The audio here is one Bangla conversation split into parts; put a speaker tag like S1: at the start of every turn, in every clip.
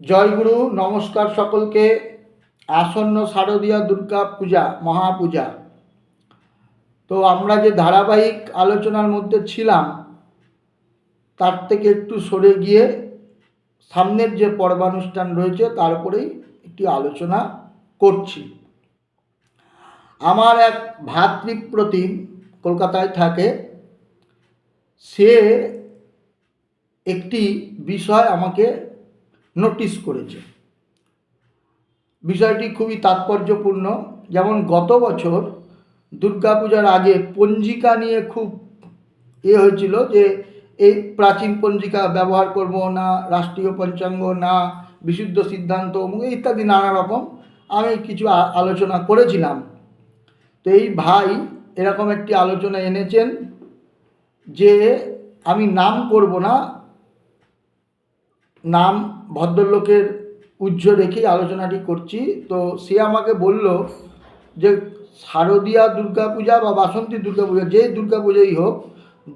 S1: জয়গুরু নমস্কার সকলকে। আসন্ন শারদীয়া দুর্গা পূজা মহাপূজা তো আমরা যে ধারাবাহিক আলোচনার মধ্যে ছিলাম, তার থেকে একটু সরে গিয়ে সামনের যে পর্বানুষ্ঠান রয়েছে, তার উপরেই একটি আলোচনা করছি। আমার এক ভাতৃপ্রতিম কলকাতায় থাকে। সে একটি বিষয় আমাকে নোটিশ করেছে। বিষয়টি খুবই তাৎপর্যপূর্ণ। যেমন গত বছর দুর্গাপূজার আগে পঞ্জিকা নিয়ে খুব এ হয়েছিল যে, এই প্রাচীন পঞ্জিকা ব্যবহার করব না, রাষ্ট্রীয় পঞ্চাঙ্গ না, বিশুদ্ধ সিদ্ধান্ত ইত্যাদি নানা রকম আমি কিছু আলোচনা করেছিলাম। তো এই ভাই এরকম একটি আলোচনা এনেছেন যে, আমি নাম করব না, নাম ভদ্রলোকের উজ্জ্ব রেখেই আলোচনাটি করছি। তো সে আমাকে বলল যে শারদীয়া দুর্গাপূজা বা বাসন্তী দুর্গাপূজা, যে দুর্গাপূজাই হোক,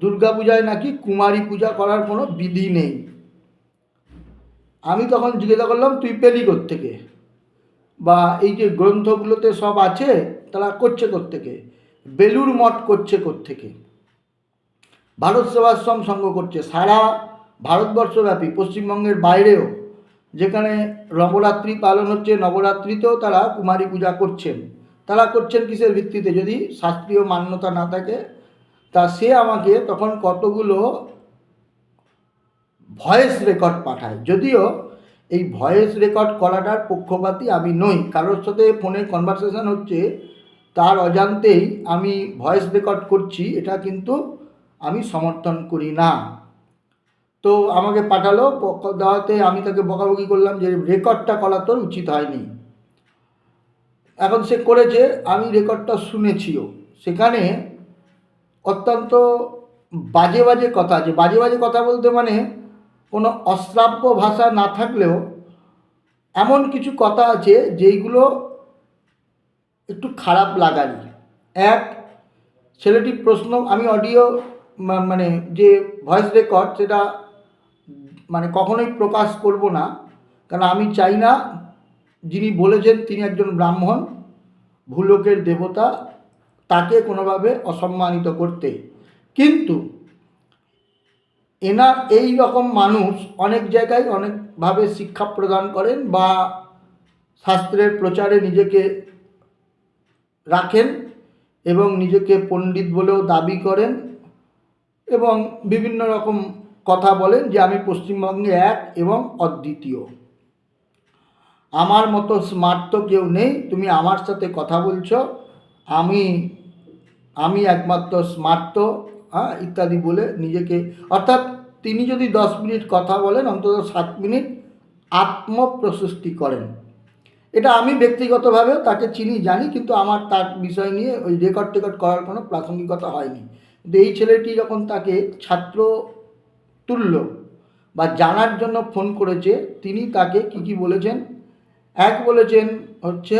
S1: দুর্গাপূজায় নাকি কুমারী পূজা করার কোনো বিধি নেই। আমি তখন জিজ্ঞাসা করলাম, তুই পেলি থেকে বা এই যে গ্রন্থগুলোতে সব আছে, তারা করছে থেকে বেলুর মঠ করছে থেকে ভারত সেবাশ্রম সংঘ করছে, সারা ভারতবর্ষব্যাপী, পশ্চিমবঙ্গের বাইরেও যেখানে নবরাত্রি পালন হচ্ছে, নবরাত্রিতেও তারা কুমারী পূজা করছেন। তারা করছেন কিসের ভিত্তিতে? যদি শাস্ত্রীয় মান্যতা না থাকে, তা সে আমাকে তখন কতগুলো ভয়েস রেকর্ড পাঠায়। যদিও এই ভয়েস রেকর্ড করাটার পক্ষপাতী আমি নই। কারোর সাথে ফোনে কনভারসেশন হচ্ছে, তার অজান্তেই আমি ভয়েস রেকর্ড করছি, এটা কিন্তু আমি সমর্থন করি না। তো আমাকে পাঠালো দেওয়াতে আমি তাকে বকাবকি করলাম যে রেকর্ডটা করা তোর উচিত হয়নি। এখন সে করেছে, আমি রেকর্ডটা শুনেছিও। সেখানে অত্যন্ত বাজে বাজে কথা আছে। বাজে বাজে কথা বলতে মানে কোনো অশ্রাব্য ভাষা না থাকলেও এমন কিছু কথা আছে যেইগুলো একটু খারাপ লাগারই। এক, ছেলেটি প্রশ্ন, আমি অডিও মানে যে ভয়েস রেকর্ড সেটা কখনোই প্রকাশ করব না। কারণ আমি চাই না যিনি বলেছেন তিনি একজন ব্রাহ্মণ, ভূলোকের দেবতা, তাকে কোনোভাবে অসম্মানিত করতে। কিন্তু এনার এই রকম মানুষ অনেক জায়গায় অনেকভাবে শিক্ষা প্রদান করেন বা শাস্ত্রের প্রচারে নিজেকে রাখেন এবং নিজেকে পণ্ডিত বলেও দাবি করেন এবং বিভিন্ন রকম কথা বলেন যে আমি পশ্চিমবঙ্গে এক এবং অদ্বিতীয়। আমার মতো স্মার্ট তো কেউ নেই, তুমি আমার সাথে কথা বলছো, আমি আমি একমাত্র স্মার্ট হ্যাঁ ইত্যাদি বলে নিজেকে, অর্থাৎ তিনি যদি দশ মিনিট কথা বলেন, অন্তত সাত মিনিট আত্মপ্রশস্তি করেন। এটা আমি ব্যক্তিগতভাবেও তাকে চিনি, জানি, কিন্তু আমার তার বিষয় নিয়ে ওই রেকর্ড টেকর্ড করার কোনো প্রাসঙ্গিকতা হয়নি। কিন্তু এই ছেলেটি যখন তাকে ছাত্র তুল্য বা জানার জন্য ফোন করেছে, তিনি তাকে কি কি বলেছেন? এক বলেছেন হচ্ছে,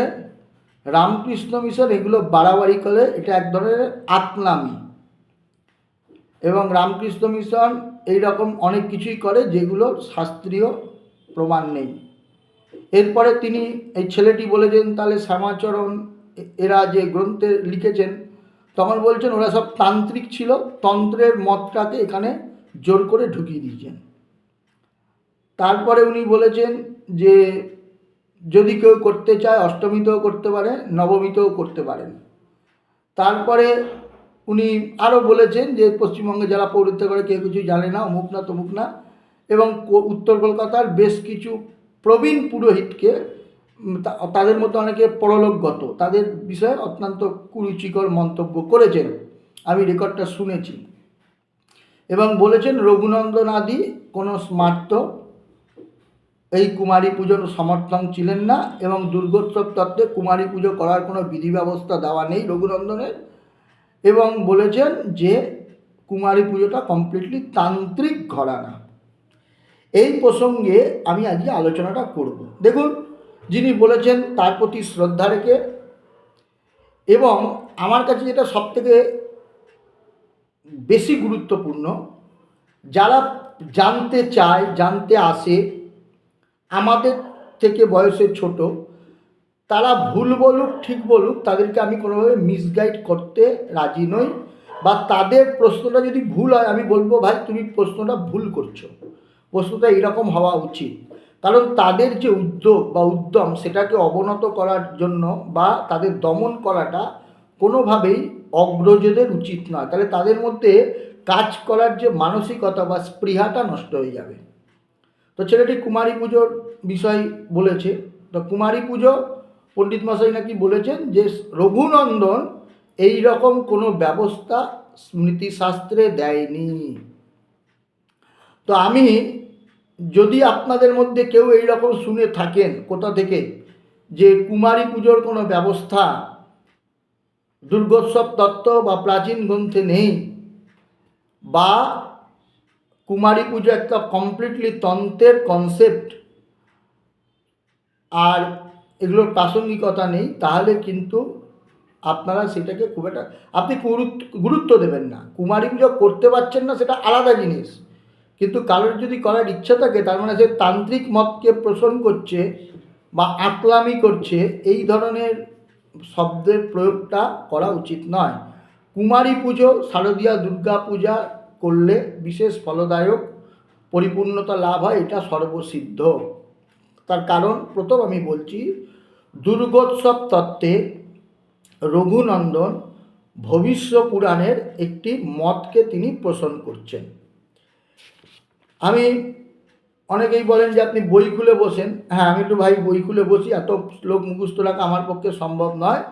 S1: রামকৃষ্ণ মিশন এগুলো বাড়াবাড়ি করে, এটা এক ধরনের আতনামি এবং রামকৃষ্ণ মিশন এই রকম অনেক কিছুই করে যেগুলো শাস্ত্রীয় প্রমাণ নেই। এরপরে তিনি এই ছেলেটি বলেছেন, তাহলে শ্যামাচরণ এরা যে গ্রন্থে লিখেছেন, তখন বলছেন ওরা সব তান্ত্রিক ছিল, তন্ত্রের মতটাকে এখানে জোর করে ঢুকিয়ে দিয়েছেন। তারপরে উনি বলেছেন যে, যদি কেউ করতে চায়, অষ্টমীতেও করতে পারে, নবমীতেও করতে পারেন। তারপরে উনি আরও বলেছেন যে, পশ্চিমবঙ্গে যারা পৌরত্ব করে, কেউ কিছু জানে না, অমুক না, তমুক না, এবং উত্তর কলকাতার বেশ কিছু প্রবীণ পুরোহিতকে তাদের মধ্যে অনেকে পরলোকগত, তাদের বিষয়ে অত্যন্ত কুরুচিকর মন্তব্য করেছেন। আমি রেকর্ডটা শুনেছি। এবং বলেছেন রঘুনন্দন আদি কোনো স্মার্ত। এই কুমারী পুজোর সমর্থন ছিলেন না এবং দুর্গোৎসব তত্ত্বে কুমারী পুজো করার কোনো বিধি ব্যবস্থা দেওয়া নেই রঘুনন্দনের এবং বলেছেন যে কুমারী পুজোটা কমপ্লিটলি তান্ত্রিক ঘরানা। এই প্রসঙ্গে আমি আজকে আলোচনাটা করব। দেখুন, যিনি বলেছেন তার প্রতি শ্রদ্ধা রেখে এবং আমার কাছে যেটা সবথেকে বেশি গুরুত্বপূর্ণ। যারা জানতে চায়, জানতে আসে, আমাদের থেকে বয়সে ছোট, তারা ভুল বলুক, ঠিক বলুক, তাদেরকে আমি কোনোভাবে মিসগাইড করতে রাজি নই বা তাদের প্রশ্নটা যদি ভুল হয়, আমি বলব, ভাই, তুমি প্রশ্নটা ভুল করছ। প্রশ্নটা এরকম হওয়া উচিত। কারণ তাদের যে উদ্যোগ বা উদ্যম, সেটাকে অবনত করার জন্য বা তাদের দমন করাটা কোনোভাবেই অগ্রজদের উচিত নয়। তাহলে তাদের মধ্যে কাজ করার যে মানসিকতা বা স্পৃহাটা নষ্ট হয়ে যাবে। তো ছেলেটি কুমারী পুজোর বিষয় বলেছে। তো কুমারী পুজো পণ্ডিত মশাই নাকি বলেছেন যে, রঘুনন্দন এই রকম কোনো ব্যবস্থা স্মৃতিশাস্ত্রে দেয়নি। তো আমি যদি আপনাদের মধ্যে কেউ এই রকম শুনে থাকেন কোথা থেকে যে কুমারী পুজোর কোনো ব্যবস্থা দুর্গোৎসব তত্ত্ব বা প্রাচীন গ্রন্থে নেই। বা কুমারী পুজো একটা কমপ্লিটলি তন্ত্রের কনসেপ্ট আর এগুলোর প্রাসঙ্গিকতা নেই, তাহলে কিন্তু আপনারা সেটাকে খুব একটা, আপনি গুরুত্ব দেবেন না। কুমারী পুজো করতে পারছেন না, সেটা আলাদা জিনিস। কিন্তু কারোর যদি করার ইচ্ছা থাকে, তার মানে সে তান্ত্রিক মতকে পোষণ করছে বা আকলামি করছে, এই ধরনের শব্দের প্রয়োগটা করা উচিত নয়। কুমারী পুজো, শারদীয়া দুর্গা পূজা করলে বিশেষ ফলদায়ক, পরিপূর্ণতা লাভ হয়, এটা সর্বসিদ্ধ। তার কারণ, প্রথম আমি বলছি, দুর্গোৎসব তত্ত্বে রঘুনন্দন ভবিষ্য পুরাণের একটি মতকে তিনি পোষণ করছেন। আমি অনেকেই বলেন যে আপনি বই খুলে বসেন। হ্যাঁ আমি একটু ভাই বই খুলে বসি, এত শ্লোক মুখস্থ রাখা আমার পক্ষে সম্ভব নয়।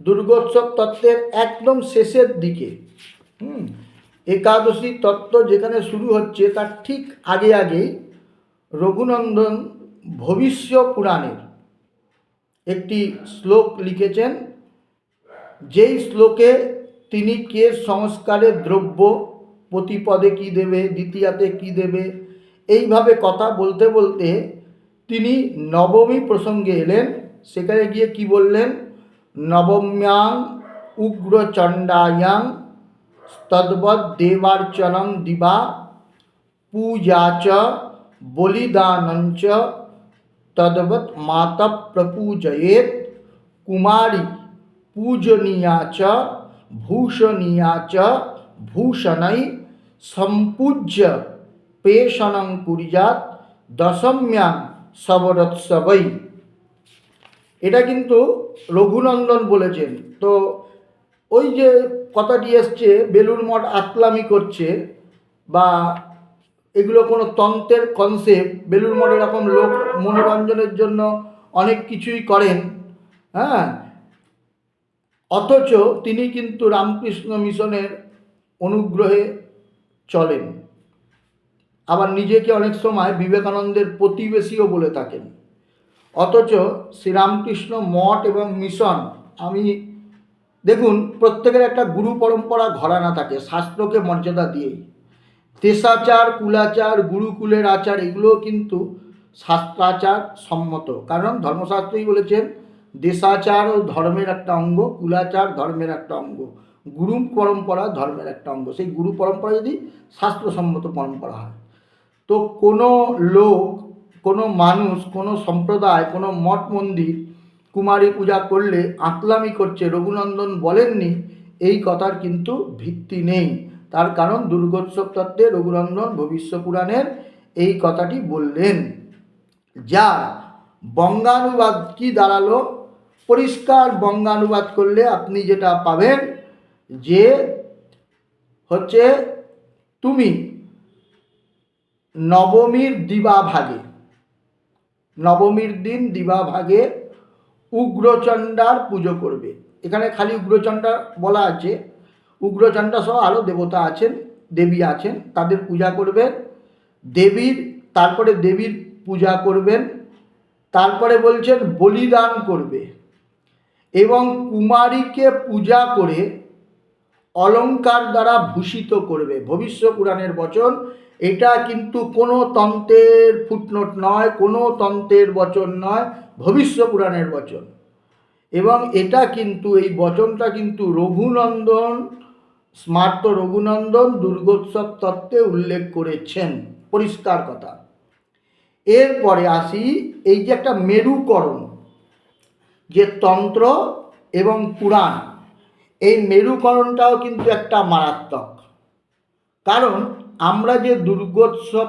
S1: দুর্গোৎসব তত্ত্বের একদম শেষের দিকে, হুম, একাদশী তত্ত্ব যেখানে শুরু হচ্ছে তার ঠিক আগে আগেই রঘুনন্দন ভবিষ্য পুরাণের একটি শ্লোক লিখেছেন, যেই শ্লোকে তিনি কে সংস্কারের দ্রব্য, প্রতিপদে কি দেবে, দ্বিতীয়াতে কি দেবে এইভাবে কথা বলতে বলতে তিনি নবমী প্রসঙ্গে এলেন। সেখানে গিয়ে কি বললেন? নবম্যাং উগ্রচণ্ডায়াং তদ্বৎ দেবার্চনং দিবা পূজা চ বলিদানঞ্চ তদ্বৎ মাতা প্রপূজয়েত কুমারী পূজনীয়া চ ভূষণীয়া চ ভূষণৈ সম্পূজ্য পেষণং কুর্যাত দশম্যাং সবরোৎসবই এটা কিন্তু রঘুনন্দন বলেছেন। তো ওই যে কথাটি এসছে বেলুর মঠ আতলামি করছে বা এগুলো কোনো তন্ত্রের কনসেপ্ট বেলুর মঠ এরকম লোক মনোরঞ্জনের জন্য অনেক কিছুই করেন হ্যাঁ? অথচ তিনি কিন্তু রামকৃষ্ণ মিশনের অনুগ্রহে চলেন। আবার নিজেকে অনেক সময় বিবেকানন্দের প্রতিবেশীও বলে থাকেন। অথচ শ্রীরামকৃষ্ণ মঠ এবং মিশন, আমি, দেখুন, প্রত্যেকের একটা গুরু পরম্পরা ঘরানা থাকে, শাস্ত্রকে মর্যাদা দিয়েই। তেসাচার কুলাচার, গুরুকুলের আচার এগুলো কিন্তু শাস্ত্রাচার সম্মত। কারণ ধর্মশাস্ত্রই বলেছেন, দেশাচার ও ধর্মের একটা অঙ্গ, কুলাচার ধর্মের একটা অঙ্গ, গুরু পরম্পরা ধর্মের একটা অঙ্গ। সেই গুরু পরম্পরা যদি শাস্ত্রসম্মত পরম্পরা হয় তো কোনো লোক, কোনো মানুষ, কোনো সম্প্রদায়, কোনো মঠ মন্দির কুমারী পূজা করলে আতলামি করছে রঘুনন্দন বলেননি, এই কথার কিন্তু ভিত্তি নেই। তার কারণ দুর্গোৎসব তত্ত্বে রঘুনন্দন ভবিষ্য পুরাণের এই কথাটি বললেন। যা বঙ্গানুবাদ কি দাঁড়াল? পরিষ্কার বঙ্গানুবাদ করলে আপনি যেটা পাবেন যে হচ্ছে তুমি নবমীর দিবাভাগে নবমীর দিন দিবাভাগে উগ্রচণ্ডার পুজো করবে। এখানে খালি উগ্রচণ্ডা বলা আছে। উগ্রচণ্ডা সহ আরও দেবতা আছেন, দেবী আছেন, তাদের পূজা করবেন। দেবীর, তারপরে দেবীর পূজা করবেন। তারপরে বলছেন বলিদান করবে। এবং কুমারীকে পূজা করে অলংকার দ্বারা ভূষিত করবে। ভবিষ্য পুরাণের বচন, এটা কিন্তু কোনো তন্ত্রের ফুটনোট নয়, কোনো তন্ত্রের বচন নয়, ভবিষ্য পুরাণের বচন। এবং এটা কিন্তু, এই বচনটা কিন্তু রঘুনন্দন, স্মার্ত রঘুনন্দন দুর্গোৎসব তত্ত্বে উল্লেখ করেছেন। পরিষ্কার কথা। এরপরে আসি, এই যে একটা মেরুকরণ, যে তন্ত্র এবং পুরাণ এই মেরুকরণটাও কিন্তু একটা মারাত্মক। কারণ আমরা যে দুর্গোৎসব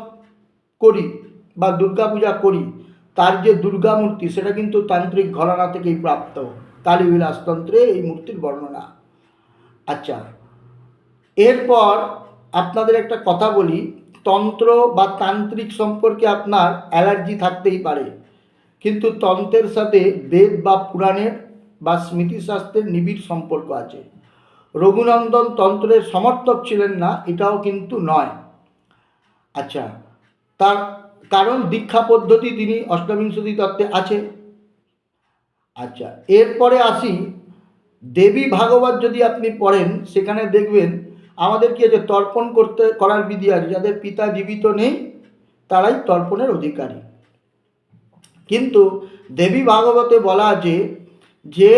S1: করি বা দুর্গাপূজা করি, তার যে দুর্গা মূর্তি, সেটা কিন্তু তান্ত্রিক ঘরানা থেকেই প্রাপ্ত। কালীবিলাস তন্ত্রে এই মূর্তির বর্ণনা। আচ্ছা এরপর আপনাদের একটা কথা বলি। তন্ত্র বা তান্ত্রিক সম্পর্কে আপনার অ্যালার্জি থাকতেই পারে। কিন্তু তন্ত্রের সাথে বেদ বা পুরাণের বা স্মৃতিশাস্ত্রের নিবিড় সম্পর্ক আছে। রঘুনন্দন তন্ত্রের সমর্থক ছিলেন না, এটাও কিন্তু নয়। আচ্ছা তার কারণ দীক্ষা পদ্ধতি তিনি অষ্টবিংশতি তত্ত্বে আছে। আচ্ছা এরপরে আসি, দেবী ভাগবত যদি আপনি পড়েন, সেখানে দেখবেন আমাদের কি আছে, তর্পণ করতে, করার বিধি আছে, যাদের পিতা জীবিত নেই, তারাই তর্পণের অধিকারী। কিন্তু দেবী ভাগবতে বলা আছে যে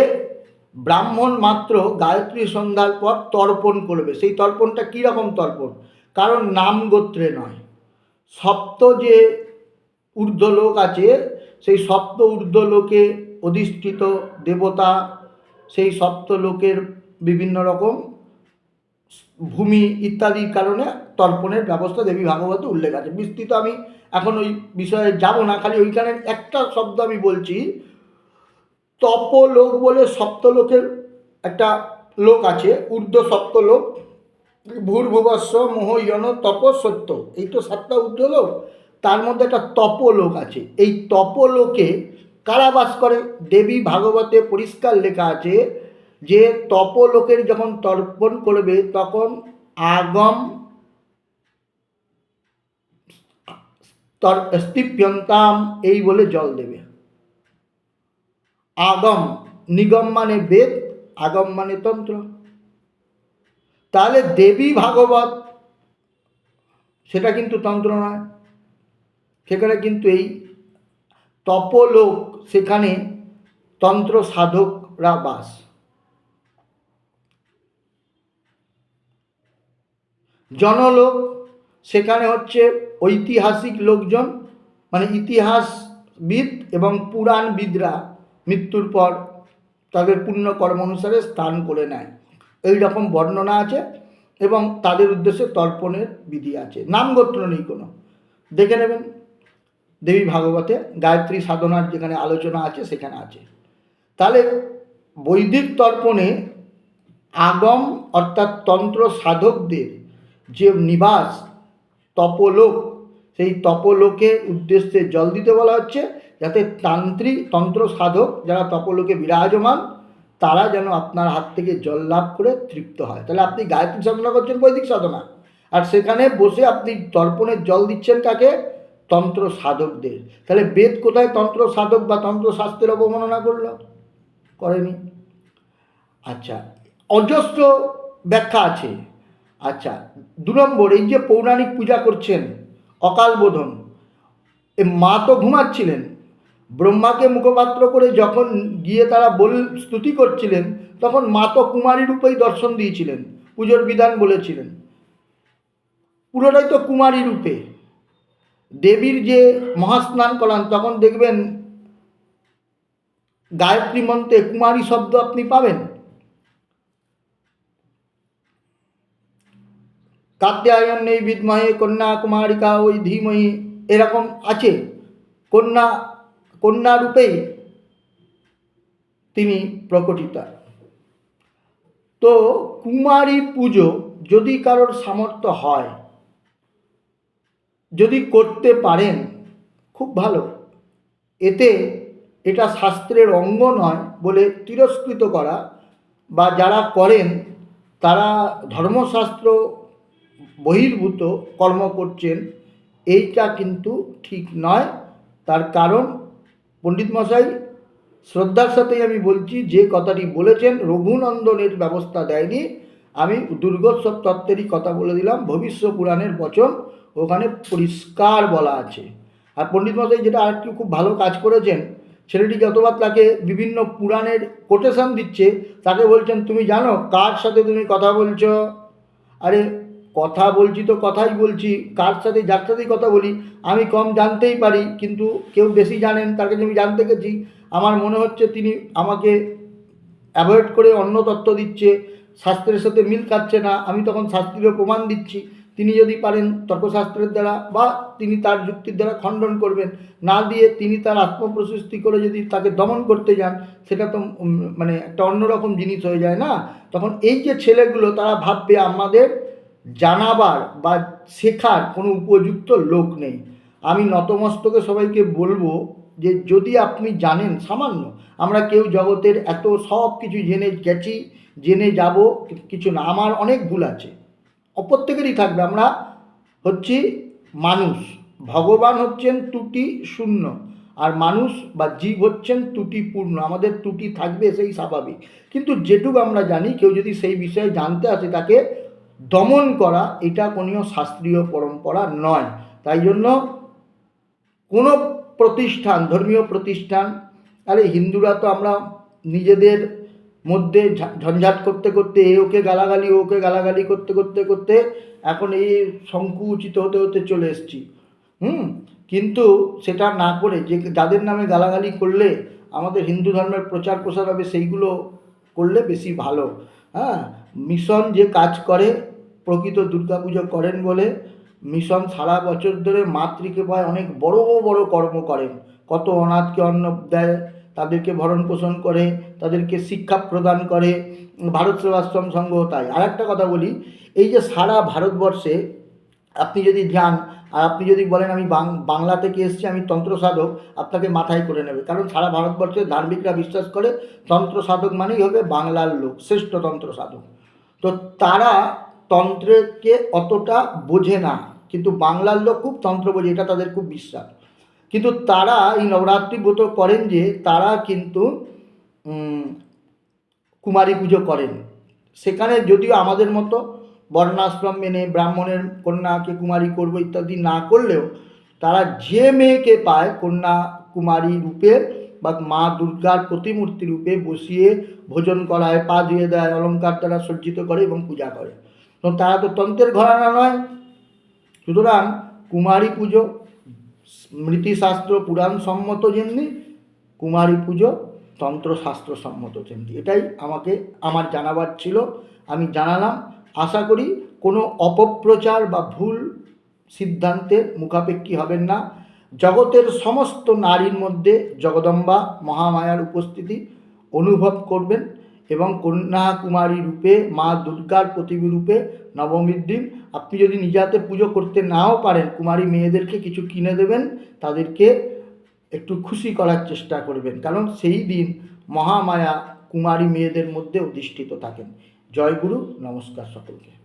S1: ব্রাহ্মণ মাত্র গায়ত্রী সন্ধ্যার পর তর্পণ করবে। সেই তর্পণটা কীরকম তর্পণ? কারণ নাম গোত্রে নয়। সপ্ত যে ঊর্ধ্বলোক আছে, সেই সপ্ত ঊর্ধ্বলোকে অধিষ্ঠিত দেবতা, সেই সপ্ত লোকের বিভিন্ন রকম ভূমি ইত্যাদির কারণে তর্পণের ব্যবস্থা দেবী ভাগবতে উল্লেখ আছে। বিস্তৃত আমি এখন ওই বিষয়ে যাব না, খালি ওইখানে একটা শব্দ আমি বলছি তপলোক বলে সপ্তলোকের একটা লোক আছে, ঊর্ধ্ব সপ্তলোক। ভূর্ভুবস্ব, মোহ, ইয়ন তপ সত্য এই তো সাতটা ঊর্ধ্বলোক। তার মধ্যে একটা তপলোক আছে। এই তপলোকে কারা বাস করে। দেবী ভাগবতে পরিষ্কার লেখা আছে যে, তপলোকের যখন তর্পণ করবে, তখন আগম স্তিপ্যন্তাম এই বলে জল দেবে। আগম নিগম মানে বেদ আগম মানে তন্ত্র। তাহলে দেবী ভাগবত, সেটা কিন্তু তন্ত্র নয়। সেখানে কিন্তু এই তপলোক, সেখানে তন্ত্র সাধকরা বাস। জনলোক, সেখানে হচ্ছে ঐতিহাসিক লোকজন মানে ইতিহাসবিদ এবং পুরাণবিদরা। মৃত্যুর পর তাদের পুণ্য কর্ম অনুসারে স্থান করে নেয়। এই রকম বর্ণনা আছে এবং তাদের উদ্দেশ্যে তর্পণের বিধি আছে। নামগোত্র নেই কোনো। দেখে নেবেন, দেবী ভাগবতে গায়ত্রী সাধনার যেখানে আলোচনা আছে, সেখানে আছে। তাহলে বৈদিক তর্পণে আগম অর্থাৎ তন্ত্র সাধকদের যে নিবাস, তপলোক, সেই তপলোকের উদ্দেশ্যে জল দিতে বলা হচ্ছে। যাতে তান্ত্রিক তন্ত্র সাধক যারা তপলোকে বিরাজমান, তারা যেন আপনার হাত থেকে জল লাভ করে তৃপ্ত হয়। তাহলে আপনি গায়ত্রী সাধনা করছেন বৈদিক সাধনা। আর সেখানে বসে আপনি তর্পণের জল দিচ্ছেন কাকে? তন্ত্র সাধকদের। তাহলে বেদ কোথায় তন্ত্র সাধক বা তন্ত্র শাস্ত্রের অবমাননা করল? করেনি। আচ্ছা অজস্র ব্যাখ্যা আছে। আচ্ছা দু নম্বর, এই যে পৌরাণিক পূজা করছেন অকাল বোধন এ মা তো ঘুমাচ্ছিলেন ব্রহ্মাকে মুখপাত্র করে যখন গিয়ে তারা বল স্তুতি করছিলেন, তখন মা তো কুমারী রূপেই দর্শন দিয়েছিলেন, পুজোর বিধান বলেছিলেন। পুরোটাই তো কুমারী রূপে। দেবীর যে মহাস্নান করান, তখন দেখবেন গায়ত্রী মন্ত্রে কুমারী শব্দ আপনি পাবেন। কাত্যায়ন নেই বিদ্মহে কন্যা কুমারিকা ওই ধীমহি, এরকম আছে। কন্যা কন্যা রূপেই তিনি প্রকটিত। তো কুমারী পুজো যদি কারোর সামর্থ্য হয়, যদি করতে পারেন, খুব ভালো। এতে এটা শাস্ত্রের অঙ্গ নয় বলে তিরস্কৃত করা বা যারা করেন, তারা ধর্মশাস্ত্র বহির্ভূত কর্ম করছেন, এইটা কিন্তু ঠিক নয়। তার কারণ পণ্ডিত মশাই শ্রদ্ধার সাথেই আমি বলছি, যে কথাটি বলেছেন, রঘুনন্দনের ব্যবস্থা দেয়নি। আমি দুর্গোৎসব তত্ত্বেরই কথা বলে দিলাম, ভবিষ্য পুরাণের বচন ওখানে পরিষ্কার বলা আছে। আর পণ্ডিত মশাই যেটা আরেকটু খুব ভালো কাজ করেছেন, ছেলেটি যতবার তাকে বিভিন্ন পুরাণের কোটেশন দিচ্ছে, তাকে বলছেন, তুমি জানো কার সাথে তুমি কথা বলছো? আরে কথা বলছি তো কথাই বলছি, কার সাথে, যার সাথেই কথা বলি, আমি কম জানতেই পারি, কিন্তু কেউ বেশি জানেন, তার কাছে আমি জানতে গেছি। আমার মনে হচ্ছে তিনি আমাকে অ্যাভয়েড করে অন্য তত্ত্ব দিচ্ছে, শাস্ত্রের সাথে মিল খাচ্ছে না, আমি তখন শাস্ত্রীয় প্রমাণ দিচ্ছি। তিনি যদি পারেন তর্কশাস্ত্রের দ্বারা বা তিনি তার যুক্তির দ্বারা খণ্ডন করবেন। না দিয়ে তিনি তার আত্মপ্রশস্তি করে যদি তাকে দমন করতে যান, সেটা তো মানে একটা অন্যরকম জিনিস হয়ে যায় না? তখন এই যে ছেলেগুলো, তারা ভাববে আমাদের জানাবার বা শেখার কোনো উপযুক্ত লোক নেই। আমি নতমস্তকে সবাইকে বলব যে, যদি আপনি জানেন, সামান্য, আমরা কেউ জগতের এত সব কিছু জেনে গেছি, জেনে যাব, কিছু না, আমার অনেক ভুল আছে। প্রত্যেকেরই থাকবে, আমরা হচ্ছি মানুষ। ভগবান হচ্ছেন ত্রুটি শূন্য, আর মানুষ বা জীব হচ্ছেন ত্রুটিপূর্ণ আমাদের ত্রুটি থাকবে সেই স্বাভাবিক। কিন্তু যেটুকু আমরা জানি, কেউ যদি সেই বিষয়ে জানতে আসে, তাকে দমন করা, এটা কোনো শাস্ত্রীয় পরম্পরা নয়। তাই জন্য কোনো প্রতিষ্ঠান, ধর্মীয় প্রতিষ্ঠান, আরে হিন্দুরা তো আমরা নিজেদের মধ্যে ঝঞ্ঝাট করতে করতে, এ ওকে গালাগালি ওকে গালাগালি করতে করতে করতে এখন এই সংকুচিত হতে হতে চলে এসেছি। হুম? কিন্তু সেটা না করে যে যাদের নামে গালাগালি করলে আমাদের হিন্দু ধর্মের প্রচার প্রসার হবে, সেইগুলো করলে বেশি ভালো। হ্যাঁ? মিশন যে কাজ করে, প্রকৃত দুর্গাপুজো করেন বলে মিশন সারা বছর ধরে মাতৃকৃপায় অনেক বড় বড় কর্ম করেন কত অনাথকে অন্ন দেয়, তাদেরকে ভরণ পোষণ করে, তাদেরকে শিক্ষা প্রদান করে, ভারত সেবাশ্রম সংঘ তাই। আর একটা কথা বলি, এই যে সারা ভারতবর্ষে আপনি যদি ধ্যান আর আপনি যদি বলেন আমি বাংলা থেকে এসেছি, আমি তন্ত্র সাধক, আপনাকে মাথায় করে নেবে। কারণ সারা ভারতবর্ষে ধার্মিকরা বিশ্বাস করে, তন্ত্র সাধক মানেই হবে বাংলার লোক, শ্রেষ্ঠ তন্ত্র সাধক। তো তারা তন্ত্রকে অতটা বোঝে না, কিন্তু বাংলার লোক খুব তন্ত্র বোঝে, এটা তাদের খুব বিশ্বাস। কিন্তু তারা এই নবরাত্রি ব্রত করেন যে, তারা কিন্তু কুমারী পুজো করেন। সেখানে যদিও আমাদের মতো বর্ণাশ্রম মেনে ব্রাহ্মণের কন্যাকে কুমারী করব ইত্যাদি না করলেও, তারা যে মেয়েকে পায় কন্যা কুমারী রূপে বা মা দুর্গার প্রতিমূর্তি রূপে বসিয়ে ভোজন করায়, পা ধুয়ে দেয় অলঙ্কার দ্বারা সজ্জিত করে এবং পূজা করে। তো তারা তো তন্ত্রের ঘরানা নয়। সুতরাং কুমারী পুজো, স্মৃতিশাস্ত্র, পুরাণ সম্মত যেমনি, কুমারী পুজো তন্ত্রশাস্ত্র সম্মত তেমনি। এটাই আমাকে, আমার জানাবার ছিল। আমি জানালাম। আশা করি কোনো অপপ্রচার বা ভুল সিদ্ধান্তের মুখাপেক্ষী হবেন না। জগতের সমস্ত নারীর মধ্যে জগদম্বা মহামায়ার উপস্থিতি অনুভব করবেন এবং কন্যা কুমারী রূপে, মা দুর্গার প্রতিবিরূপে নবমীর দিন আপনি যদি নিজাতে পুজো করতে নাও পারেন, কুমারী মেয়েদেরকে কিছু কিনে দেবেন, তাদেরকে একটু খুশি করার চেষ্টা করবেন। কারণ সেই দিন মহামায়া কুমারী মেয়েদের মধ্যে অধিষ্ঠিত থাকেন। জয়গুরু নমস্কার সকলকে।